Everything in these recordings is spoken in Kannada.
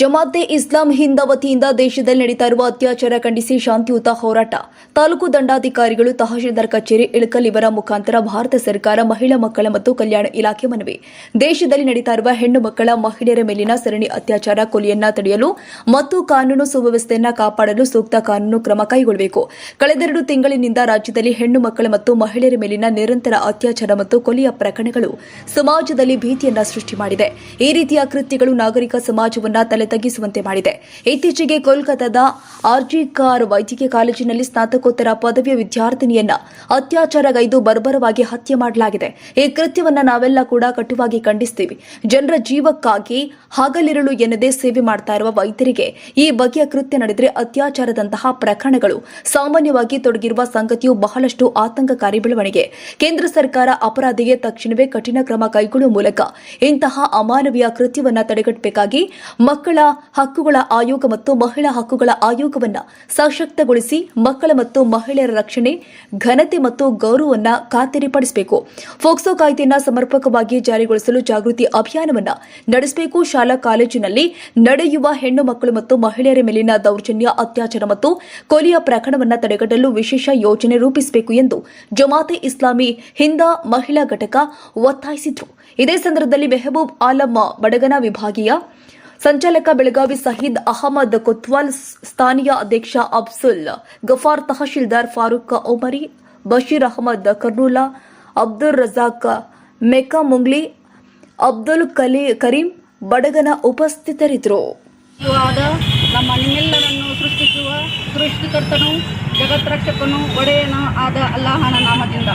ಜಮಾತೆ ಇಸ್ಲಾಂ ಹಿಂದ ವತಿಯಿಂದ ದೇಶದಲ್ಲಿ ನಡೀತಾ ಇರುವ ಅತ್ಯಾಚಾರ ಖಂಡಿಸಿ ಶಾಂತಿಯುತ ಹೋರಾಟ. ತಾಲೂಕು ದಂಡಾಧಿಕಾರಿಗಳು, ತಹಶೀಲ್ದಾರ್ ಕಚೇರಿ, ಇಳಕಲ್ ಇವರ ಮುಖಾಂತರ ಭಾರತ ಸರ್ಕಾರ ಮಹಿಳಾ ಮಕ್ಕಳ ಮತ್ತು ಕಲ್ಯಾಣ ಇಲಾಖೆ ಮನವಿ. ದೇಶದಲ್ಲಿ ನಡೀತಾ ಇರುವ ಹೆಣ್ಣು ಮಕ್ಕಳ, ಮಹಿಳೆಯರ ಮೇಲಿನ ಸರಣಿ ಅತ್ಯಾಚಾರ ಕೊಲೆಯನ್ನ ತಡೆಯಲು ಮತ್ತು ಕಾನೂನು ಸುವ್ಯವಸ್ಥೆಯನ್ನ ಕಾಪಾಡಲು ಸೂಕ್ತ ಕಾನೂನು ಕ್ರಮ ಕೈಗೊಳ್ಳಬೇಕು. ಕಳೆದೆರಡು ತಿಂಗಳಿನಿಂದ ರಾಜ್ಯದಲ್ಲಿ ಹೆಣ್ಣು ಮಕ್ಕಳ ಮತ್ತು ಮಹಿಳೆಯರ ಮೇಲಿನ ನಿರಂತರ ಅತ್ಯಾಚಾರ ಮತ್ತು ಕೊಲೆಯ ಪ್ರಕರಣಗಳು ಸಮಾಜದಲ್ಲಿ ಭೀತಿಯನ್ನ ಸೃಷ್ಟಿ ಮಾಡಿದೆ. ಈ ರೀತಿಯ ಕೃತ್ಯಗಳು ನಾಗರಿಕ ಸಮಾಜವನ್ನ ತಲೆ ತಗ್ಗಿಸುವಂತೆ ಮಾಡಿದೆ. ಇತ್ತೀಚೆಗೆ ಕೋಲ್ಕತ್ತಾದ ಆರ್ಜಿ ಕಾರ್ ವೈದ್ಯಕೀಯ ಕಾಲೇಜಿನಲ್ಲಿ ಸ್ನಾತಕೋತ್ತರ ಪದವಿಯ ವಿದ್ಯಾರ್ಥಿನಿಯನ್ನ ಅತ್ಯಾಚಾರಗೈದು ಬರ್ಬರವಾಗಿ ಹತ್ಯೆ ಮಾಡಲಾಗಿದೆ. ಈ ಕೃತ್ಯವನ್ನ ನಾವೆಲ್ಲ ಕೂಡ ಕಟುವಾಗಿ ಖಂಡಿಸ್ತೀವಿ. ಜನರ ಜೀವಕ್ಕಾಗಿ ಹಗಲಿರುಳು ಎನ್ನದೇ ಸೇವೆ ಮಾಡ್ತಾ ಇರುವ ವೈದ್ಯರಿಗೆ ಈ ಬಗೆಯ ಕೃತ್ಯ ನಡೆದರೆ ಅತ್ಯಾಚಾರದಂತಹ ಪ್ರಕರಣಗಳು ಸಾಮಾನ್ಯವಾಗಿ ತೊಡಗಿರುವ ಸಂಗತಿಯು ಬಹಳಷ್ಟು ಆತಂಕಕಾರಿ ಬೆಳವಣಿಗೆ. ಕೇಂದ್ರ ಸರ್ಕಾರ ಅಪರಾಧಿಗೆ ತಕ್ಷಣವೇ ಕಠಿಣ ಕ್ರಮ ಕೈಗೊಳ್ಳುವ ಮೂಲಕ ಇಂತಹ ಅಮಾನವೀಯ ಕೃತ್ಯವನ್ನ ತಡೆಗಟ್ಟಬೇಕಾಗಿ ಮಕ್ಕಳ ಹಕ್ಕುಗಳ ಆಯೋಗ ಮತ್ತು ಮಹಿಳಾ ಹಕ್ಕುಗಳ ಆಯೋಗವನ್ನು ಸಶಕ್ತಗೊಳಿಸಿ ಮಕ್ಕಳ ಮತ್ತು ಮಹಿಳೆಯರ ರಕ್ಷಣೆ, ಘನತೆ ಮತ್ತು ಗೌರವವನ್ನು ಖಾತರಿಪಡಿಸಬೇಕು. ಫೋಕ್ಸೋ ಕಾಯ್ದೆಯನ್ನು ಸಮರ್ಪಕವಾಗಿ ಜಾರಿಗೊಳಿಸಲು ಜಾಗೃತಿ ಅಭಿಯಾನವನ್ನ ನಡೆಸಬೇಕು. ಶಾಲಾ ಕಾಲೇಜಿನಲ್ಲಿ ನಡೆಯುವ ಹೆಣ್ಣು ಮಕ್ಕಳು ಮತ್ತು ಮಹಿಳೆಯರ ಮೇಲಿನ ದೌರ್ಜನ್ಯ, ಅತ್ಯಾಚಾರ ಮತ್ತು ಕೊಲೆಯ ಪ್ರಕರಣವನ್ನ ತಡೆಗಟ್ಟಲು ವಿಶೇಷ ಯೋಜನೆ ರೂಪಿಸಬೇಕು ಎಂದು ಜಮಾತೆ ಇಸ್ಲಾಮಿ ಹಿಂದ ಮಹಿಳಾ ಘಟಕ ಒತ್ತಾಯಿಸಿದ್ರು. ಇದೇ ಸಂದರ್ಭದಲ್ಲಿ ಮೆಹಬೂಬ್ ಆಲಮ್ಮ ಬಡಗನ ವಿಭಾಗೀಯ ಸಂಚಾಲಕ ಬೆಳಗಾವಿ ಸಹೀದ್ ಅಹಮದ್ ಕೊತ್ವಾಲ್ ಸ್ಥಾನೀಯ ಅಧ್ಯಕ್ಷ ಅಬ್ಸುಲ್ ಗಫಾರ್ ತಹಶೀಲ್ದಾರ್ ಫಾರೂಕ್ ಒಮರಿ, ಬಶೀರ್ ಅಹಮದ್ ಕರ್ನೂಲಾ, ಅಬ್ದುಲ್ ರಜಾಕ್ ಮೆಕಾ ಮುಂಗ್ಲಿ ಅಬ್ದುಲ್ ಕಲಿ, ಕರೀಂ ಬಡಗನ ಉಪಸ್ಥಿತರಿದ್ದರು. ನಮ್ಮ ನಿಮ್ಮೆಲ್ಲರನ್ನು ಸೃಷ್ಟಿಸುವ ಸೃಷ್ಟಿಕರ್ತನು, ಜಗತ್ರಕ್ಷಕನು, ಒಡೆಯನ ಆದ ಅಲ್ಲಾಹನ ನಾಮದಿಂದ.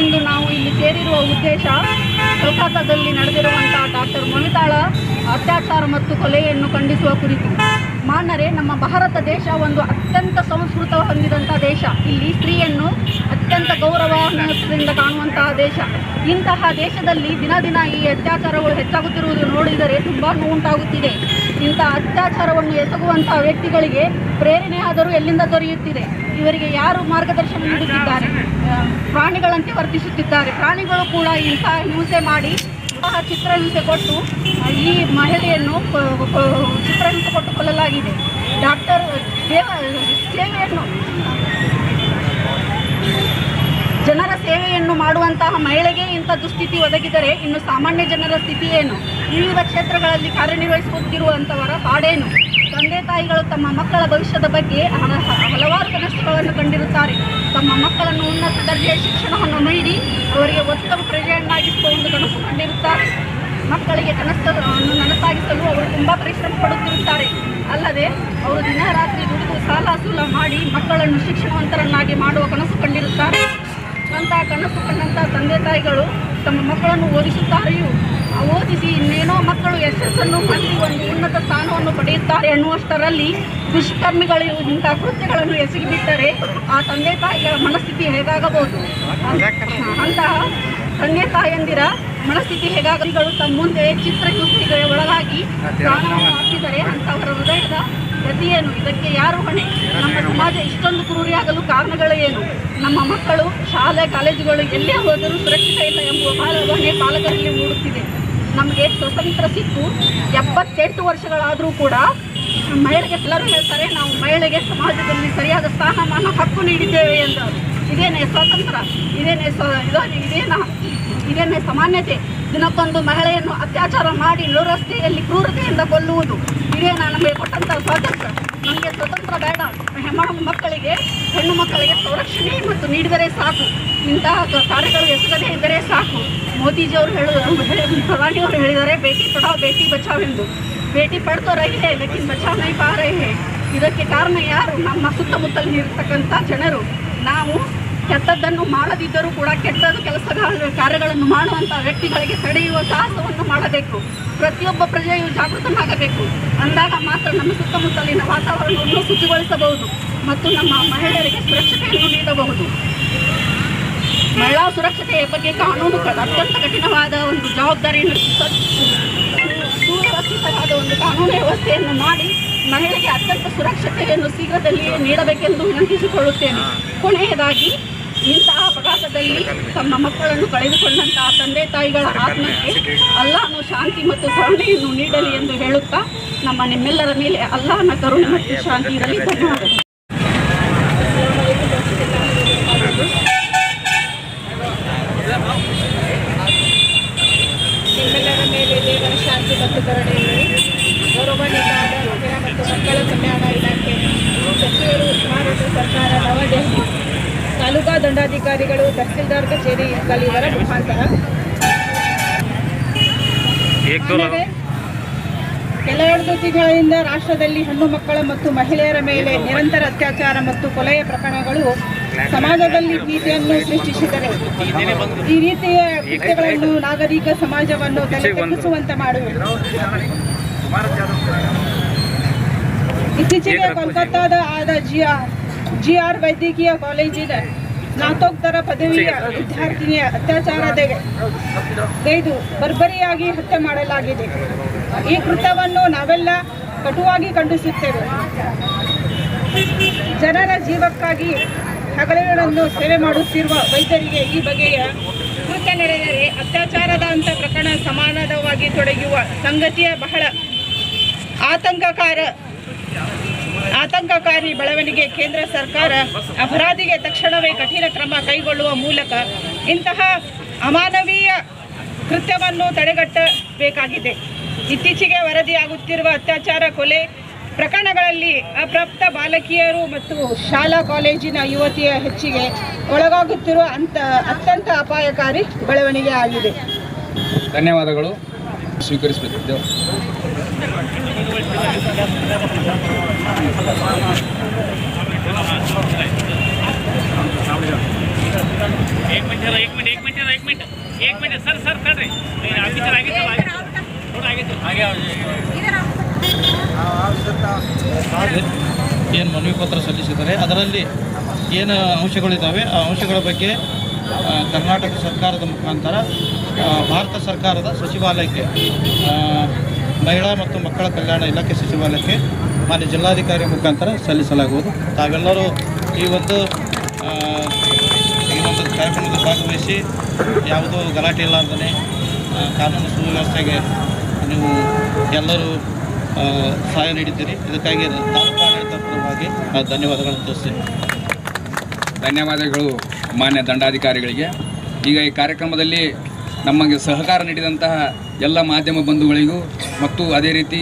ಇಂದು ನಾವು ಇಲ್ಲಿ ಸೇರಿರುವ ಉದ್ದೇಶ ಕೋಲ್ಕತ್ತಾದಲ್ಲಿ ನಡೆದಿರುವಂತಹ ಡಾಕ್ಟರ್ ಮೊನಿತಾಳ ಅತ್ಯಾಚಾರ ಮತ್ತು ಕೊಲೆಯನ್ನು ಖಂಡಿಸುವ ಕುರಿತು. ಮಾನರೆ ನಮ್ಮ ಭಾರತ ದೇಶ ಒಂದು ಅತ್ಯಂತ ಸಂಸ್ಕೃತ ಹೊಂದಿದಂಥ ದೇಶ. ಇಲ್ಲಿ ಸ್ತ್ರೀಯನ್ನು ಅತ್ಯಂತ ಗೌರವದಿಂದ ಕಾಣುವಂತಹ ದೇಶ. ಇಂತಹ ದೇಶದಲ್ಲಿ ದಿನ ದಿನ ಈ ಅತ್ಯಾಚಾರಗಳು ಹೆಚ್ಚಾಗುತ್ತಿರುವುದು ನೋಡಿದರೆ ತುಂಬ ನೋವುಂಟಾಗುತ್ತಿದೆ. ಇಂಥ ಅತ್ಯಾಚಾರವನ್ನು ಎಸಗುವಂತಹ ವ್ಯಕ್ತಿಗಳಿಗೆ ಪ್ರೇರಣೆ ಆದರೂ ಎಲ್ಲಿಂದ ದೊರೆಯುತ್ತಿದೆ? ಇವರಿಗೆ ಯಾರು ಮಾರ್ಗದರ್ಶನ ನೀಡುತ್ತಿದ್ದಾರೆ? ಪ್ರಾಣಿಗಳಂತೆ ವರ್ತಿಸುತ್ತಿದ್ದಾರೆ. ಪ್ರಾಣಿಗಳು ಕೂಡ ಇಂಥ ಹಿಂಸೆ ಮಾಡಿ ಇಂತಹ ಚಿತ್ರಹಿಂಸೆ ಕೊಟ್ಟು ಈ ಮಹಿಳೆಯನ್ನು ಚಿತ್ರಹಿಂಸೆ ಕೊಟ್ಟು ಕೊಲ್ಲಲಾಗಿದೆ. ಡಾಕ್ಟರ್ ದೇವ ಸೇವೆಯನ್ನು, ಜನರ ಸೇವೆಯನ್ನು ಮಾಡುವಂತಹ ಮಹಿಳೆಗೆ ಇಂಥ ದುಸ್ಥಿತಿ ಒದಗಿದರೆ ಇನ್ನು ಸಾಮಾನ್ಯ ಜನರ ಸ್ಥಿತಿ ಏನು? ವಿವಿಧ ಕ್ಷೇತ್ರಗಳಲ್ಲಿ ಕಾರ್ಯನಿರ್ವಹಿಸುತ್ತಿರುವಂಥವರ ಪಾಡೇನು ತಂದೆ ತಾಯಿಗಳು ತಮ್ಮ ಮಕ್ಕಳ ಭವಿಷ್ಯದ ಬಗ್ಗೆ ಹಲ- ಕಂಡಿರುತ್ತಾರೆ. ತಮ್ಮ ಮಕ್ಕಳನ್ನು ಉನ್ನತ ದರ್ಜೆಯ ಶಿಕ್ಷಣವನ್ನು ನೀಡಿ ಅವರಿಗೆ ಉತ್ತಮ ಪ್ರಜೆಯನ್ನಾಗಿಸುವ ಒಂದು ಕನಸು ಕಂಡಿರುತ್ತಾರೆ. ಮಕ್ಕಳಿಗೆ ಕನಸನ್ನು ನನಸಾಗಿಸಲು ಅವರು ತುಂಬ ಪರಿಶ್ರಮ ಪಡುತ್ತಿರುತ್ತಾರೆ ಅಲ್ಲದೆ ಅವರು ದಿನ ರಾತ್ರಿ ದುಡಿದು ಸಾಲ ಸೂಲ ಮಾಡಿ ಮಕ್ಕಳನ್ನು ಶಿಕ್ಷಣವಂತರನ್ನಾಗಿ ಮಾಡುವ ಕನಸು ಕಂಡಿರುತ್ತಾರೆ. ಅಂತಹ ಕನಸು ಕಂಡಂತಹ ತಂದೆ ತಾಯಿಗಳು ತಮ್ಮ ಮಕ್ಕಳನ್ನು ಓದಿಸುತ್ತಾರೆಯೂ? ಓದಿಸಿ ಇನ್ನೇನೋ ಮಕ್ಕಳು ಯಶಸ್ಸನ್ನು ಪಡೆದು ಒಂದು ಉನ್ನತ ಸ್ಥಾನವನ್ನು ಪಡೆಯುತ್ತಾರೆ ಅನ್ನುವಷ್ಟರಲ್ಲಿ ದುಷ್ಕರ್ಮಿಗಳು ಇಂತಹ ಕೃತ್ಯಗಳನ್ನು ಎಸಗಿಬಿಟ್ಟರೆ ಆ ತಂದೆ ತಾಯಿಗಳ ಮನಸ್ಥಿತಿ ಹೇಗಾಗಬಹುದು? ಅಂತಹ ತಂದೆ ತಾಯಿಯಂದಿರ ಮನಸ್ಥಿತಿ ಹೇಗಾಗಲಿಗಳು ತಮ್ಮ ಮುಂದೆ ಚಿತ್ರಹಿಂಸೆಗೆ ಒಳಗಾಗಿ ಪ್ರಾಣವನ್ನು ಹಾಕಿದರೆ ಅಂತವರ ಹೃದಯದ ಗತಿಯೇನು? ಇದಕ್ಕೆ ಯಾರು ಹೊಣೆ? ಸಮಾಜ ಇಷ್ಟೊಂದು ಕ್ರೂರಿಯಾಗಲು ಕಾರಣಗಳು ಏನು? ನಮ್ಮ ಮಕ್ಕಳು, ಶಾಲೆ, ಕಾಲೇಜುಗಳು ಎಲ್ಲೇ ಹೋದರೂ ಸುರಕ್ಷಿತ ಇಲ್ಲ ಎಂಬುವ ಭಾವನೆ ಪಾಲಕರಲ್ಲಿ ಮೂಡುತ್ತಿದೆ. ನಮಗೆ ಸ್ವತಂತ್ರ ಸಿಕ್ಕು. ಎಪ್ಪತ್ತೆಂಟು ವರ್ಷಗಳಾದರೂ ಕೂಡ ಮಹಿಳೆಗೆ ಎಲ್ಲರೂ ಹೇಳ್ತಾರೆ ನಾವು ಮಹಿಳೆಗೆ ಸಮಾಜದಲ್ಲಿ ಸರಿಯಾದ ಸ್ಥಾನಮಾನ, ಹಕ್ಕು ನೀಡಿದ್ದೇವೆ ಎಂದರು ಇದೇನೇ ಸ್ವಾತಂತ್ರ್ಯ ಇದೇನೇ ಸ್ವ ಇದಾನೆ? ಇದೇನ ಸಮಾನ್ಯತೆ? ದಿನಕ್ಕೊಂದು ಮಹಿಳೆಯನ್ನು ಅತ್ಯಾಚಾರ ಮಾಡಿ ನಡುರಸ್ತೆಯಲ್ಲಿ ಕ್ರೂರತೆಯಿಂದ ಕೊಲ್ಲುವುದು. ಇದೇನ ನಮಗೆ ಕೊಟ್ಟಂತಹ ಸ್ವಾತಂತ್ರ್ಯ? ನಮಗೆ ಸ್ವತಂತ್ರ ಬೇಡ. ಹೆಣ್ಣು ಮಕ್ಕಳಿಗೆ ಸಂರಕ್ಷಣೆ ಮತ್ತು ನೀಡಿದರೆ ಸಾಕು. ಇಂತಹ ಕಾರ್ಯಗಳು ಎಸಗದೇ ಇದ್ದರೆ ಸಾಕು. ಮೋದಿಜಿಯವರು ಹೇಳು ಹೇಳಿ- ಪ್ರಧಾನಿಯವರು ಹೇಳಿದ್ದಾರೆ ಬೇಟಿ ಪಡಾವ್ ಬೇಟಿ ಬಚಾವ್ ಎಂದು ಭೇಟಿ ಪಡ್ತೋ ರೈಲೇ ಲೇಕಿನ್ ಬಚಾವ್ ನೈ ಪಾ ರೈಲೇ ಇದಕ್ಕೆ ಕಾರಣ ಯಾರು? ನಮ್ಮ ಸುತ್ತಮುತ್ತಲಿನಿರ್ತಕ್ಕಂಥ ಜನರು. ನಾವು ಕೆಟ್ಟದ್ದನ್ನು ಮಾಡದಿದ್ದರೂ ಕೂಡ ಕೆಟ್ಟದ್ದು ಕೆಲಸ ಕಾರ್ಯಗಳನ್ನು ಮಾಡುವಂಥ ವ್ಯಕ್ತಿಗಳಿಗೆ ತಡೆಯುವ ಸಾಹಸವನ್ನು ಮಾಡಬೇಕು. ಪ್ರತಿಯೊಬ್ಬ ಪ್ರಜೆಯು ಜಾಗೃತನಾಗಬೇಕು. ಅಂದಾಗ ಮಾತ್ರ ನಮ್ಮ ಸುತ್ತಮುತ್ತಲಿನ ವಾತಾವರಣವನ್ನು ಶುಚಿಗೊಳಿಸಬಹುದು ಮತ್ತು ನಮ್ಮ ಮಹಿಳೆಯರಿಗೆ ಸುರಕ್ಷತೆಯನ್ನು ನೀಡಬಹುದು. ಮಹಿಳಾ ಸುರಕ್ಷತೆಯ ಬಗ್ಗೆ ಕಾನೂನು ಅತ್ಯಂತ ಕಠಿಣವಾದ ಒಂದು ಜವಾಬ್ದಾರಿಯನ್ನು ಸುವ್ಯವಸ್ಥಿತವಾದ ಒಂದು ಕಾನೂನು ವ್ಯವಸ್ಥೆಯನ್ನು ಮಾಡಿ ಮಹಿಳೆಗೆ ಅತ್ಯಂತ ಸುರಕ್ಷತೆಯನ್ನು ಶೀಘ್ರದಲ್ಲಿಯೇ ನೀಡಬೇಕೆಂದು ವಿನಂತಿಸಿಕೊಳ್ಳುತ್ತೇನೆ. ಕೊನೆಯದಾಗಿ ಇಂತಹ ಅಪಘಾತದಲ್ಲಿ ತಮ್ಮ ಮಕ್ಕಳನ್ನು ಕಳೆದುಕೊಂಡಂತಹ ತಂದೆ ತಾಯಿಗಳ ಆತ್ಮಕ್ಕೆ ಅಲ್ಲಾನು ಶಾಂತಿ ಮತ್ತು ಕರುಣೆಯನ್ನು ನೀಡಲಿ ಎಂದು ಹೇಳುತ್ತಾ ನಮ್ಮ ನಿಮ್ಮೆಲ್ಲರ ಮೇಲೆ ಅಲ್ಲಾಹನ ಕರುಣೆ ಮತ್ತು ಶಾಂತಿ ಇರಲಿ. ಧನ್ಯವಾದಗಳು. ನಿಮ್ಮೆಲ್ಲರ ಮೇಲೆ ದೇವರ ಶಾಂತಿ ಮತ್ತು ಕರುಣೆಯನ್ನು ಗೌರವ ಮಕ್ಕಳ ಕಲ್ಯಾಣ ಇಲಾಖೆ ಸಚಿವರು ಭಾರತ ಸರ್ಕಾರ ನವದೆಹಲಿ. ತಾಲೂಕಾ ದಂಡಾಧಿಕಾರಿಗಳು ತಹಸೀಲ್ದಾರ್ ಕಚೇರಿ ಕಲಿವರ ಮುಖಾಂತರ. ಕೆಲವೊಂದು ತಿಂಗಳಿಂದ ರಾಷ್ಟ್ರದಲ್ಲಿ ಹೆಣ್ಣು ಮಕ್ಕಳ ಮತ್ತು ಮಹಿಳೆಯರ ಮೇಲೆ ನಿರಂತರ ಅತ್ಯಾಚಾರ ಮತ್ತು ಕೊಲೆಯ ಪ್ರಕರಣಗಳು ಸಮಾಜದಲ್ಲಿ ಭೀತಿಯನ್ನು ಸೃಷ್ಟಿಸಿದರೆ ಈ ರೀತಿಯ ಕೃತ್ಯಗಳನ್ನು ನಾಗರಿಕ ಸಮಾಜವನ್ನು ತಲೆಕೆಡಿಸುವಂತೆ ಮಾಡಿವೆ ಇತ್ತೀಚೆಗೆ ಕೋಲ್ಕತ್ತಾದ ಆದ ಜಿ ಆರ್ ಜಿ ಆರ್ ವೈದ್ಯಕೀಯ ಕಾಲೇಜಿನ ಸ್ನಾತೋತ್ತರ ಪದವಿಯ ವಿದ್ಯಾರ್ಥಿನಿಯ ಅತ್ಯಾಚಾರದ ಗೈದು ಬರ್ಬರಿಯಾಗಿ ಹತ್ಯೆ ಮಾಡಲಾಗಿದೆ. ಈ ಕೃತ್ಯವನ್ನು ನಾವೆಲ್ಲ ಕಟುವಾಗಿ ಖಂಡಿಸುತ್ತೇವೆ. ಜನರ ಜೀವಕ್ಕಾಗಿ ಹಗಲಿರುಳನ್ನು ಸೇವೆ ಮಾಡುತ್ತಿರುವ ವೈದ್ಯರಿಗೆ ಈ ಬಗೆಯ ಕೃತ್ಯ ನಡೆದರೆ ಅತ್ಯಾಚಾರದ ಅಂತ ಪ್ರಕರಣ ಸಮಾನವಾಗಿ ತೊಡಗುವ ಸಂಗತಿಯ ಬಹಳ ಆತಂಕಕಾರ ಆತಂಕಕಾರಿ ಬೆಳವಣಿಗೆ ಕೇಂದ್ರ ಸರ್ಕಾರ ಅಪರಾಧಿಗೆ ತಕ್ಷಣವೇ ಕಠಿಣ ಕ್ರಮ ಕೈಗೊಳ್ಳುವ ಮೂಲಕ ಇಂತಹ ಅಮಾನವೀಯ ಕೃತ್ಯವನ್ನು ತಡೆಗಟ್ಟಬೇಕಾಗಿದೆ. ಇತ್ತೀಚೆಗೆ ವರದಿಯಾಗುತ್ತಿರುವ ಅತ್ಯಾಚಾರ ಕೊಲೆ ಪ್ರಕರಣಗಳಲ್ಲಿ ಅಪ್ರಾಪ್ತ ಬಾಲಕಿಯರು ಮತ್ತು ಶಾಲಾ ಕಾಲೇಜಿನ ಯುವತಿಯ ಹೆಚ್ಚಿಗೆ ಒಳಗಾಗುತ್ತಿರುವ ಅಂತ ಅತ್ಯಂತ ಅಪಾಯಕಾರಿ ಬೆಳವಣಿಗೆ ಆಗಿದೆ. ಧನ್ಯವಾದಗಳು. ಸ್ವೀಕರಿಸಬೇಕು ದೇವ್ एक मिनिट जरा, एक मिनिट एक मिनिट जरा, एक मिनिट एक मिनिट सर सर सर रे आगे चल आगे चल आगे थोड़ा आगे चल आगे आओ ಏನು ಮನವಿ ಪತ್ರ ಸಲ್ಲಿಸಿದ್ದಾರೆ ಅದರಲ್ಲಿ ಏನು ಅಂಶಗಳಿದ್ದಾವೆ ಆ ಅಂಶಗಳ ಬಗ್ಗೆ ಆ, ಕರ್ನಾಟಕ ಸರ್ಕಾರದ ಮುಖಾಂತರ ಆ, ಭಾರತ ಸರ್ಕಾರದ ಸಚಿವಾಲಯಕ್ಕೆ ಆ, ಮಹಿಳಾ ಮತ್ತು ಮಕ್ಕಳ ಕಲ್ಯಾಣ ಇಲಾಖೆ ಸಚಿವಾಲಯಕ್ಕೆ ಮಾನ್ಯ ಜಿಲ್ಲಾಧಿಕಾರಿ ಮುಖಾಂತರ ಸಲ್ಲಿಸಲಾಗುವುದು. ತಾವೆಲ್ಲರೂ ಈ ಒಂದು ಈ ಒಂದು ಕಾರ್ಯಕ್ರಮದಲ್ಲಿ ಭಾಗವಹಿಸಿ ಯಾವುದೋ ಗಲಾಟೆ ಇಲ್ಲಾರ್ದೇ ಕಾನೂನು ಸುವ್ಯವಸ್ಥೆಗೆ ನೀವು ಎಲ್ಲರೂ ಸಹಾಯ ನೀಡಿದ್ದೀರಿ. ಇದಕ್ಕಾಗಿ ತಾಲೂಕು ಆಡಳಿತ ಪರವಾಗಿ ಧನ್ಯವಾದಗಳನ್ನು ತೋರಿಸ್ತೀನಿ ಧನ್ಯವಾದಗಳು ಮಾನ್ಯ ದಂಡಾಧಿಕಾರಿಗಳಿಗೆ. ಈಗ ಈ ಕಾರ್ಯಕ್ರಮದಲ್ಲಿ ನಮಗೆ ಸಹಕಾರ ನೀಡಿದಂತಹ ಎಲ್ಲ ಮಾಧ್ಯಮ ಬಂಧುಗಳಿಗೂ ಮತ್ತು ಅದೇ ರೀತಿ